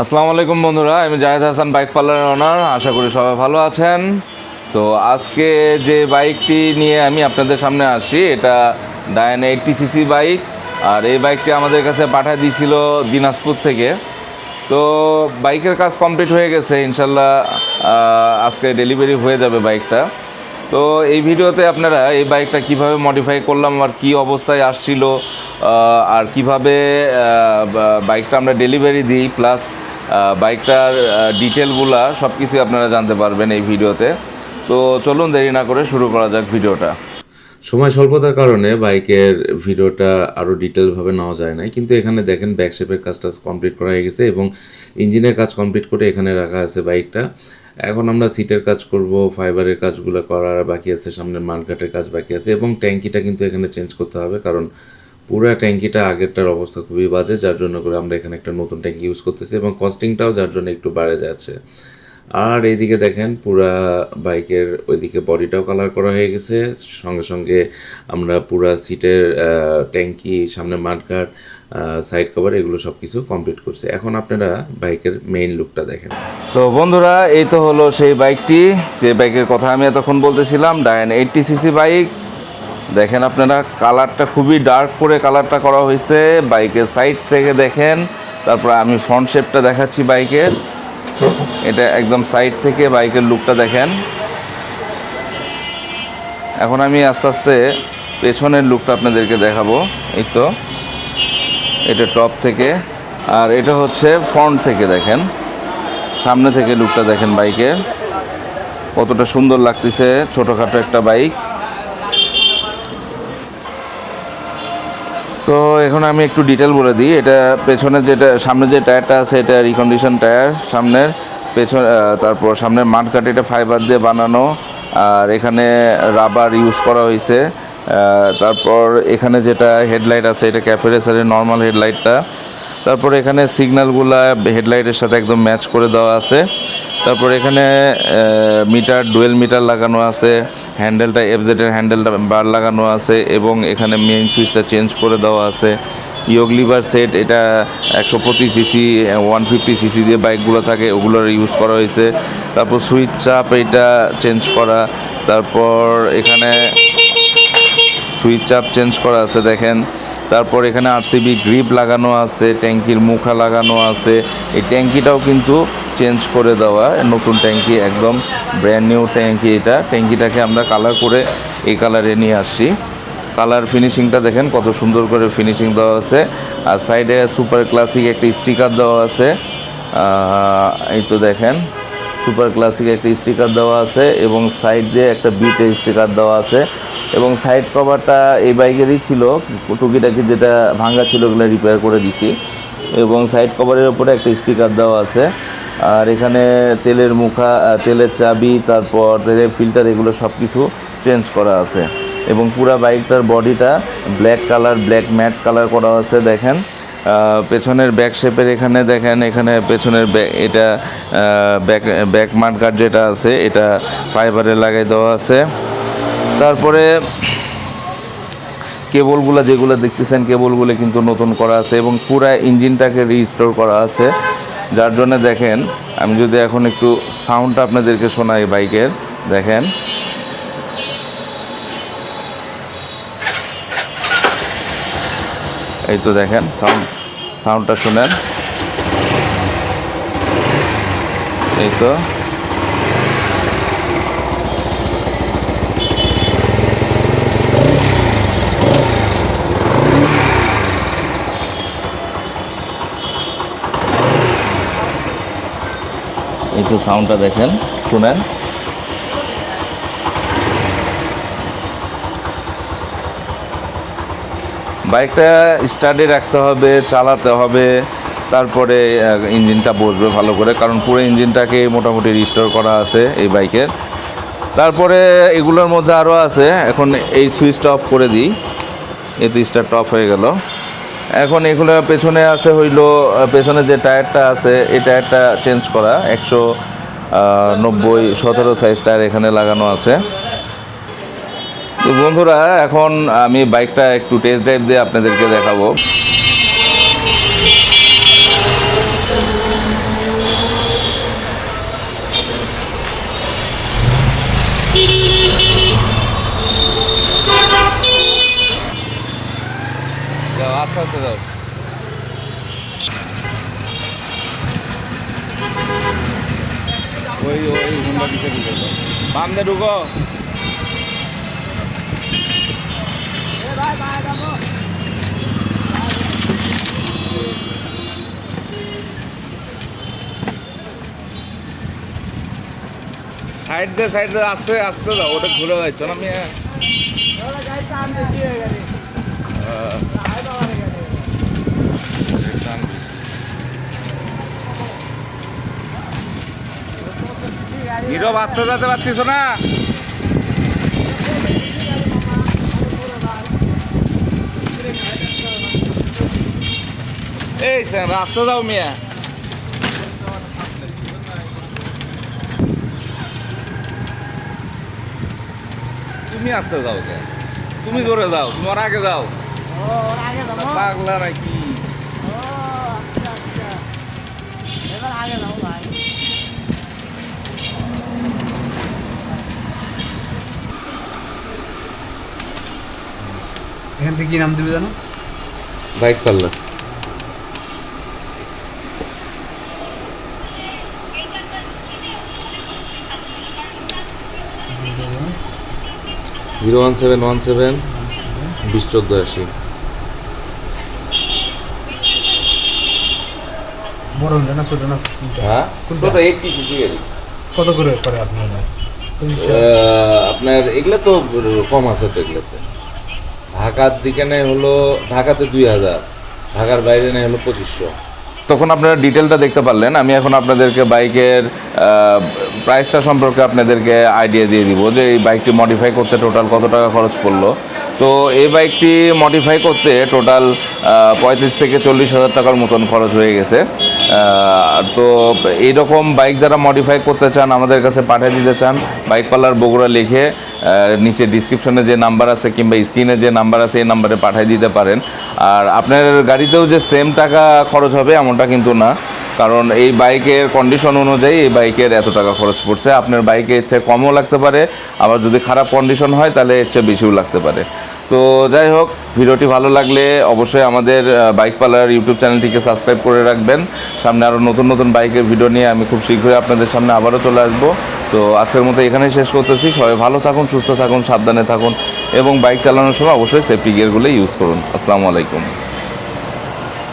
আসসালামু আলাইকুম বন্ধুরা, আমি জাহেদ হাসান বাইক পার্লারের ওনার আশা করি সবাই ভালো আছেন। তো আজকে যে বাইকটি নিয়ে আমি আপনাদের সামনে আসছি এটা ডায়ন এইটটি সিসি বাইক, আর এই বাইকটি আমাদের কাছে পাঠিয়ে দিয়েছিল দিনাজপুর থেকে। তো বাইকের কাজ কমপ্লিট হয়ে গেছে ইনশাল্লাহ আজকে ডেলিভারি হয়ে যাবে বাইকটা। তো এই ভিডিওতে আপনারা এই বাইকটা কীভাবে মডিফাই করলাম, আর কি অবস্থায় আসছিল আর কীভাবে বাইকটা আমরা ডেলিভারি দিই প্লাস বাইকটার ডিটেলগুলা সব কিছুই আপনারা জানতে পারবেন এই ভিডিওতে। তো চলুন দেরি না করে শুরু করা যাক ভিডিওটা। সময় স্বল্পতার কারণে বাইকের ভিডিওটা আরও ডিটেলভাবে নেওয়া যায় না কিন্তু এখানে দেখেন ব্যাক শেপের কাজটা কমপ্লিট করা হয়ে গেছে এবং ইঞ্জিনের কাজ কমপ্লিট করে এখানে রাখা আছে বাইকটা। এখন আমরা সিটের কাজ করব ফাইবারের কাজগুলো করার বাকি আছে, সামনের মালকাটের কাজ বাকি আছে এবং ট্যাঙ্কিটা কিন্তু এখানে চেঞ্জ করতে হবে কারণ পুরো ট্যাঙ্কিটা আগেরটার অবস্থা খুবই বাজে, যার জন্য করে আমরা এখানে একটা নতুন ট্যাঙ্কি ইউজ করতেছি এবং কস্টিংটাও যার জন্য একটু বাড়ে যাচ্ছে। আর এইদিকে দেখেন পুরা বাইকের ওইদিকে বডিটাও কালার করা হয়ে গেছে, সঙ্গে সঙ্গে আমরা পুরা সিটের ট্যাঙ্কি, সামনে মাঠঘাট সাইড কভার এগুলো সব কিছু কমপ্লিট করছে। এখন আপনারা বাইকের মেইন লুকটা দেখেন। তো বন্ধুরা, এই তো হলো সেই বাইকটি। যে বাইকের কথা আমি এতক্ষণ বলতেছিলাম ডায়ন এইটটি সিসি বাইক দেখেন আপনারা কালারটা খুবই ডার্ক করে কালারটা করা হয়েছে। বাইকের সাইড থেকে দেখেন। তারপর আমি ফ্রন্ট শেপটা দেখাচ্ছি বাইকের। এটা একদম সাইড থেকে বাইকের লুকটা দেখেন। এখন আমি আস্তে আস্তে পেছনের লুকটা আপনাদেরকে দেখাবো। এই তো। এটা টপ থেকে। আর এটা হচ্ছে ফ্রন্ট থেকে দেখেন। সামনে থেকে লুকটা দেখেন বাইকের। কতটা সুন্দর লাগতেছে। ছোটোখাটো একটা বাইক। তো এখন আমি একটু ডিটেল বলে দিই। এটা পেছনের যেটা, সামনে যে টায়ারটা আছে, এটা রিকন্ডিশন টায়ার। সামনের পেছন তারপর সামনের মাঠকাট এটা ফাইবার দিয়ে বানানো। আর এখানে রাবার ইউজ করা হয়েছে। তারপর এখানে যেটা হেডলাইট আছে, এটা ক্যাফেরেসারের নর্মাল হেডলাইটটা তারপর এখানে সিগন্যালগুলা হেডলাইটের সাথে একদম ম্যাচ করে দেওয়া আছে। তারপর এখানে মিটার, ডুয়েল মিটার লাগানো আছে, হ্যান্ডেলটা, এফজেডের হ্যান্ডেলটা বার লাগানো আছে এবং এখানে মেইন সুইচটা চেঞ্জ করে দেওয়া আছে। ইয়োগ লিভার সেট, এটা একশো পঁচিশ সিসি ওয়ান ফিফটি সিসি যে বাইকগুলো থাকে, ওগুলোর ইউজ করা হয়েছে। তারপর সুইচ চাপ এটা চেঞ্জ করা। তারপর এখানে সুইচ চাপ চেঞ্জ করা আছে, দেখেন। তারপর এখানে আরসিবি গ্রিপ লাগানো আছে, ট্যাঙ্কির মুখা লাগানো আছে। এই ট্যাঙ্কিটাও কিন্তু চেঞ্জ করে দেওয়া, নতুন ট্যাঙ্কি, একদম ব্র্যান্ড নিউ ট্যাঙ্কি এটা। ট্যাঙ্কিটাকে আমরা কালার করে এই কালারে নিয়ে আসছি। কালার ফিনিশিংটা দেখেন কত সুন্দর করে ফিনিশিং দেওয়া আছে। আর সাইডে সুপার ক্লাসিক একটা স্টিকার দেওয়া আছে। এই তো দেখেন সুপার ক্লাসিক একটা স্টিকার দেওয়া আছে এবং সাইড দিয়ে একটা বিটের স্টিকার দেওয়া আছে। এবং সাইড কভারটা এই বাইকেরই ছিল, টুকিটাকি যেটা ভাঙা ছিল ওগুলো রিপেয়ার করে দিছি। এবং সাইড কভারের ওপরে একটা স্টিকার দেওয়া আছে। আর এখানে তেলের মুখা তেলের চাবি, তারপর তেলের ফিল্টার এগুলো সব কিছু চেঞ্জ করা আছে। এবং পুরা বাইকটার বডিটা black colour black matte colour করা আছে, দেখেন। পেছনের ব্যাক শেপের এখানে দেখেন, এখানে পেছনের এটা ব্যাক ব্যাক মার্কার যেটা আছে, এটা ফাইবারে লাগাই দেওয়া আছে। তারপরে কেবলগুলো যেগুলো দেখতেছেন, কেবলগুলো কিন্তু নতুন করা আছে এবং পুরো ইঞ্জিনটাকে রিস্টোর করা আছে। যার জন্য দেখেন, আমি যদি এখন একটু সাউন্ডটা আপনাদেরকে শোনাই বাইকের, দেখেন। এই তো দেখেন সাউন্ড সাউন্ডটা শুনেন। এই তো। তো সাউন্ডটা দেখেন, শুনেন। বাইকটা স্টার্টে রাখতে হবে, চালাতে হবে, তারপরে ইঞ্জিনটা বসবে ভালো করে, কারণ পুরো ইঞ্জিনটাকে মোটামুটি রিস্টোর করা আছে এই বাইকের। তারপরে এগুলোর মধ্যে আরও আছে, এখন এই সুইচটা অফ করে দিই। এই তো স্টার্ট অফ হয়ে গেল। এখন এগুলো পেছনে আছে হইল পেছনে যে টায়ারটা আছে, এই টায়ারটা চেঞ্জ করা। একশো নব্বই, সতেরো সাইজ টায়ার এখানে লাগানো আছে। তো বন্ধুরা, এখন আমি বাইকটা একটু টেস্ট ড্রাইভ দিয়ে আপনাদেরকে দেখাবো। ঢুকে যাও বাম দিয়ে ঢুকো। সাইড দিয়ে সাইড দিয়ে আস্তে আস্তে দাও ওটা ঘুরে যাচ্ছ না আমি হিরো বাঁচতে যেতে পারতিস না। এই স্যার রাস্তা দাও মিয়া। তুমি আসতে যাও তুমি জোরে যাও। তোমার আগে যাও পাগলা নাকি থেকে কি নাম দেবে জানো? Bike parlour zero one seven one seven বিশ চোদ্দ আশি। বড় হলে না ছোট না? হ্যাঁ? কোনটা? এইটটি সিসি গাড়ি কত করে করে আপনার? আপনার এগুলো তো কম আছে তো এগুলোতে। ঢাকার দিকে নেই হলো, ঢাকাতে দুই হাজার, ঢাকার বাইরে নেয় হলো পঁচিশশো। তখন আপনারা ডিটেলটা দেখতে পারলেন, আমি এখন আপনাদেরকে বাইকের প্রাইসটা সম্পর্কে আপনাদেরকে আইডিয়া দিয়ে দিব, যে এই বাইকটি মডিফাই করতে টোটাল কত টাকা খরচ পড়ল। তো এই বাইকটি মডিফাই করতে টোটাল পঁয়ত্রিশ থেকে চল্লিশ হাজার টাকার মতন খরচ হয়ে গেছে। তো এইরকম বাইক যারা মডিফাই করতে চান, আমাদের কাছে পাঠিয়ে দিতে চান বাইক পার্লার বগুড়া লিখে নিচে ডিসক্রিপশনে যে নাম্বার আছে কিংবা স্ক্রিনে যে নাম্বার আছে, এই নাম্বারে পাঠিয়ে দিতে পারেন। আর আপনার গাড়িতেও যে সেম টাকা খরচ হবে, এমনটা কিন্তু না। কারণ এই বাইকের কন্ডিশন অনুযায়ী এই বাইকের এত টাকা খরচ পড়ছে। আপনার বাইকে এর চেয়ে কমও লাগতে পারে, আবার যদি খারাপ কন্ডিশন হয় তাহলে এর চেয়ে বেশিও লাগতে পারে। তো যাই হোক, ভিডিওটি ভালো লাগলে অবশ্যই আমাদের বাইক পার্লার ইউটিউব চ্যানেলটিকে সাবস্ক্রাইব করে রাখবেন। সামনে আরও নতুন নতুন বাইকের ভিডিও নিয়ে আমি খুব শীঘ্রই আপনাদের সামনে আবারও চলে আসব। তো আজকের মতো এখানেই শেষ করতেছি। সবাই ভালো থাকুন, সুস্থ থাকুন, সাবধানে থাকুন এবং বাইক চালানোর সময় অবশ্যই সেফটি গিয়ারগুলো ইউজ করুন। আসসালামু আলাইকুম।